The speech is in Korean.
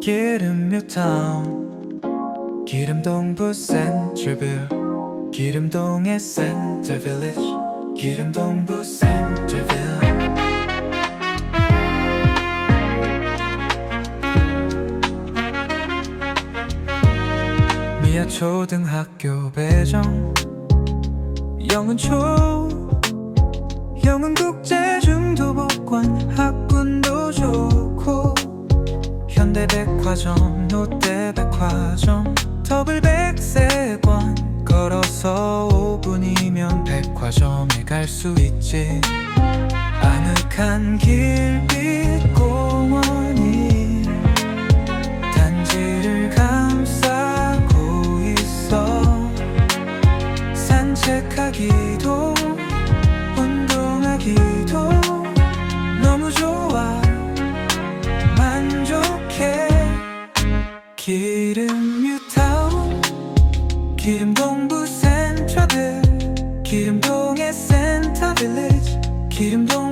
기름 뉴타운. 기름동부 센트럴빌. 기름동의 센터 빌리지. 기름동부 센트럴빌. 미아 초등학교 배정. 영은 초. 영은 국제 중도복권 학군도 좋고 현대 백화점 롯데 백화점 더블 백세권 걸어서 5분이면 백화점에 갈 수 있지. 아늑한 길빛 공원이 단지를 감싸고 있어. 산책하기도 기름 뉴타운 기름동부 센트럴빌 기름동의 센터 빌리지 기름동